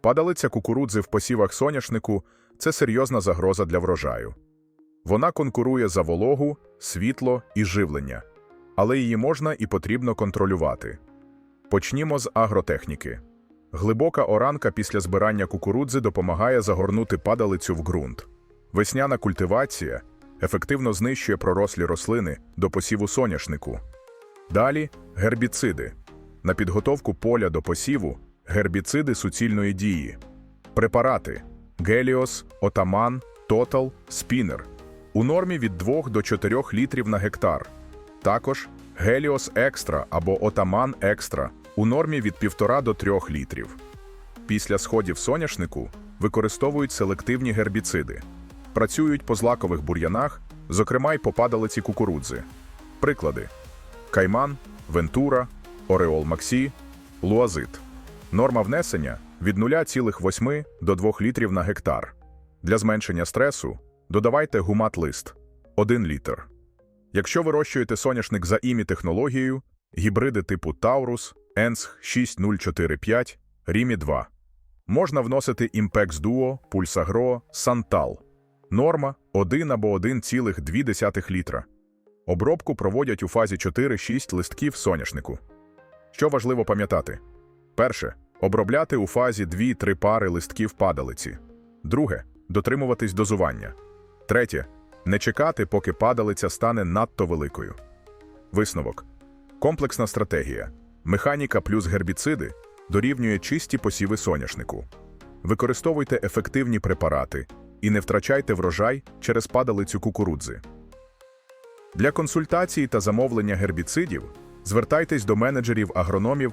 Падалиця кукурудзи в посівах соняшнику це серйозна загроза для врожаю. Вона конкурує за вологу, світло і живлення, але її можна і потрібно контролювати. Почнімо з агротехніки. Глибока оранка після збирання кукурудзи допомагає загорнути падалицю в ґрунт. Весняна культивація ефективно знищує пророслі рослини до посіву соняшнику. Далі гербіциди. На підготовку поля до посіву гербіциди суцільної дії. Препарати Геліос, Отаман, Тотал, Спінер. У нормі від 2 до 4 літрів на гектар. Також Геліос Екстра або Отаман Екстра у нормі від 1,5 до 3 літрів. Після сходів соняшнику використовують селективні гербіциди. Працюють по злакових бур'янах, зокрема й по падалиці кукурудзи. Приклади: Кайман, Вентура, Ореол Максі, Луазит. Норма внесення від 0,8 до 2 літрів на гектар. Для зменшення стресу додавайте гумат-лист 1 літр. Якщо вирощуєте соняшник за імі технологією, гібриди типу Таурус, Енсх 6045, Рімі 2. Можна вносити Імпекс Дуо, Пульсагро, Сантал. Норма 1 або 1,2 літра. Обробку проводять у фазі 4-6 листків соняшнику. Що важливо пам'ятати? Перше обробляти у фазі 2-3 пари листків падалиці. Друге дотримуватись дозування. Третє не чекати, поки падалиця стане надто великою. Висновок. Комплексна стратегія. Механіка плюс гербіциди дорівнює чисті посіви соняшнику. Використовуйте ефективні препарати і не втрачайте врожай через падалицю кукурудзи. Для консультації та замовлення гербіцидів звертайтесь до менеджерів агрономів